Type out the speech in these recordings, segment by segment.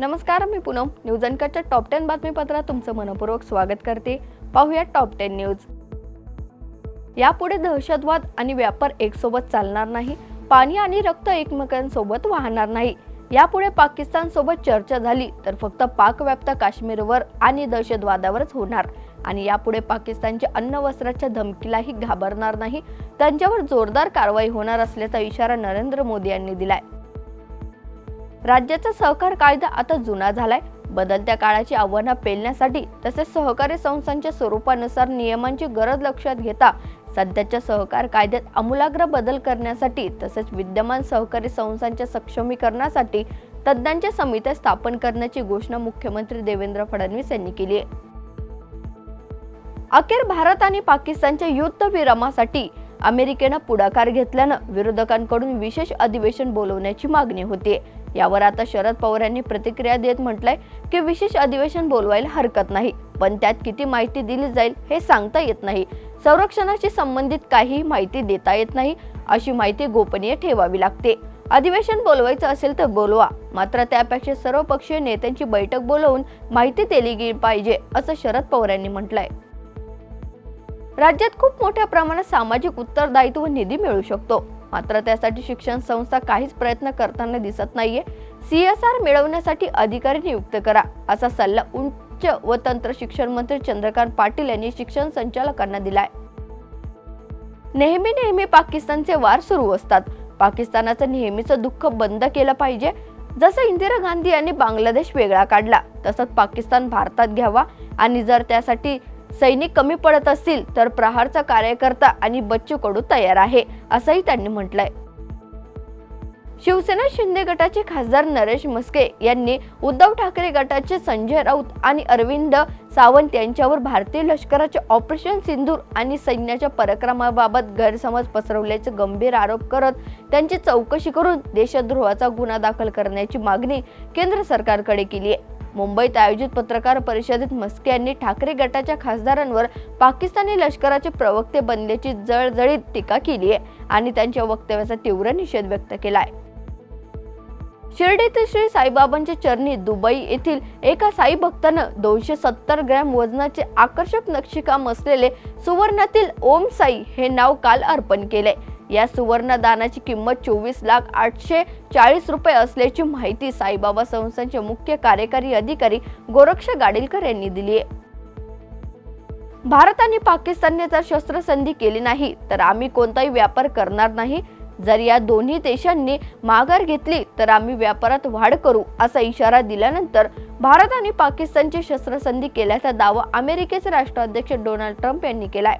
नमस्कार मी पूनम. न्यूज अनकटच्या टॉप टेन बातमीपत्रात तुमचं मनपूर्वक स्वागत करते. पाहूया टॉप टेन न्यूज यापुढे दहशतवाद आणि व्यापार एकसोबत चालणार नाही. पाणी आणि रक्त एकमेकांसोबत वाहणार नाही. यापुढे पाकिस्तान सोबत चर्चा झाली तर फक्त पाकव्याप्त काश्मीरवर आणि दहशतवादावरच होणार. आणि यापुढे पाकिस्तानच्या अन्न वस्त्राच्या धमकीलाही घाबरणार नाही. त्यांच्यावर जोरदार कारवाई होणार असल्याचा इशारा नरेंद्र मोदी यांनी दिलाय. राज्याचा सहकार कायदा आता जुना झालाय. बदलत्या काळाची आव्हानं पेलण्यासाठी तसेच सहकारी संस्थांच्या स्वरूपानुसार नियमांची गरज लक्षात घेता सध्याच्या सहकार कायद्यात आमूलाग्र बदल करण्यासाठी तसेच विद्यमान सहकारी संस्थांच्या सक्षमीकरणासाठी तज्ज्ञांच्या समित्या स्थापन करण्याची घोषणा मुख्यमंत्री देवेंद्र फडणवीस यांनी केली आहे. अखेर भारत आणि पाकिस्तानच्या युद्ध विरामासाठी अमेरिकेनं पुढाकार घेतल्यानं विरोधकांकडून विशेष अधिवेशन बोलवण्याची मागणी होती यावर आता शरद पवार यांनी प्रतिक्रिया देत म्हटलंय की विशेष अधिवेशन बोलवायला हरकत नाही पण त्यात किती माहिती दिली जाईल हे सांगता येत नाही. संरक्षणाशी संबंधित काही माहिती देता येत नाही अशी माहिती गोपनीय ठेवावी लागते. अधिवेशन बोलवायचं असेल तर बोलवा मात्र त्यापेक्षा सर्वपक्षीय नेत्यांची बैठक बोलवून माहिती दिली गेली पाहिजे असं शरद पवार यांनी म्हटलंय. राज्यात खूप मोठ्या प्रमाणात सामाजिक उत्तरदायित्व निधी मिळू शकतो. मात्र त्यासाठी शिक्षण संस्था काहीच प्रयत्न करताना दिसत नाहीये. सीएसआर मिळवण्यासाठी अधिकारी नियुक्त करा असा सल्ला उच्च व तंत्र शिक्षण मंत्री चंद्रकांत पाटील यांनी शिक्षण संचालकांना दिलाय. नेहमी नेहमी पाकिस्तानचे वार सुरू असतात. पाकिस्तानाचं नेहमीचं दुःख बंद केलं पाहिजे. जसं इंदिरा गांधी यांनी बांगलादेश वेगळा काढला तसंच पाकिस्तान भारतात घ्यावा आणि जर त्यासाठी सैनिक कमी पडत असतील तर प्रहारचा कार्यकर्ता आणि बच्चू कडू तयार आहे असंही त्यांनी म्हटलंय. शिवसेना शिंदे गटाचे खासदार नरेश मस्के यांनी उद्धव ठाकरे गटाचे संजय राऊत आणि अरविंद सावंत यांच्यावर भारतीय लष्कराचे ऑपरेशन सिंदूर आणि सैन्याच्या पराक्रमाबाबत गैरसमज पसरवल्याचे गंभीर आरोप करत त्यांची चौकशी करून देशद्रोहाचा गुन्हा दाखल करण्याची मागणी केंद्र सरकारकडे केली आहे. मुंबईत आयोजित पत्रकार परिषदेत मस्के यांनी ठाकरे गटाच्या खासदारांवर पाकिस्तानी लष्कराचे प्रवक्ते बनल्याची जळजळीत टीका केली आहे आणि त्यांच्या वक्तव्याचा तीव्र निषेध व्यक्त केला आहे शिर्डीतील श्री साईबाबांच्या चरणी दुबई येथील एका साई भक्तानं दोनशे सत्तर ग्रॅम वजनाचे आकर्षक नक्षीकाम असलेले सुवर्णातील ओम साई हे नाव काल अर्पण केले या सुवर्ण दानाची किंमत चोवीस लाख आठशे चाळीस रुपये असल्याची माहिती साईबाबा संस्थांचे मुख्य कार्यकारी अधिकारी गोरक्ष गाडीलकर यांनी दिली आहे. भारत आणि पाकिस्तानने जर शस्त्रसंधी केली नाही तर आम्ही कोणताही व्यापार करणार नाही. जर या दोन्ही देशांनी माघार घेतली तर आम्ही व्यापारात वाढ करू असा इशारा दिल्यानंतर भारत आणि पाकिस्तानची शस्त्रसंधी केल्याचा दावा अमेरिकेचे राष्ट्राध्यक्ष डोनाल्ड ट्रम्प यांनी केलाय.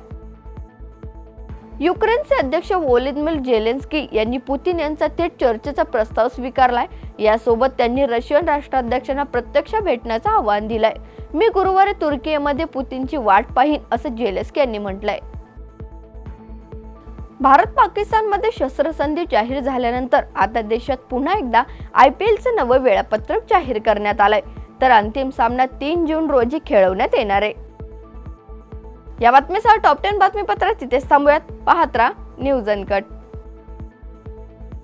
युक्रेनचे अध्यक्ष वोलिदमिर जेलेन्स्की यांनी पुतीन यांचा थेट चर्चेचा प्रस्ताव स्वीकारलाय. यासोबत त्यांनी रशियन राष्ट्राध्यक्षांना प्रत्यक्ष भेटण्याचं आवाहन दिलंय. मी गुरुवारी तुर्कीमध्ये पुतीनची वाट पाहीन असं जेलेन्स्की यांनी म्हटलंय. भारत पाकिस्तानमध्ये शस्त्रसंधी जाहीर झाल्यानंतर आता देशात पुन्हा एकदा आय पी एलचं नवं वेळापत्रक जाहीर करण्यात आलंय. तर अंतिम सामना तीन जून रोजी खेळवण्यात येणार आहे. या बातमीसह टॉप टेन बातमीपत्रात तिथेच थांबूयात. पाहत राहा न्यूज अनकट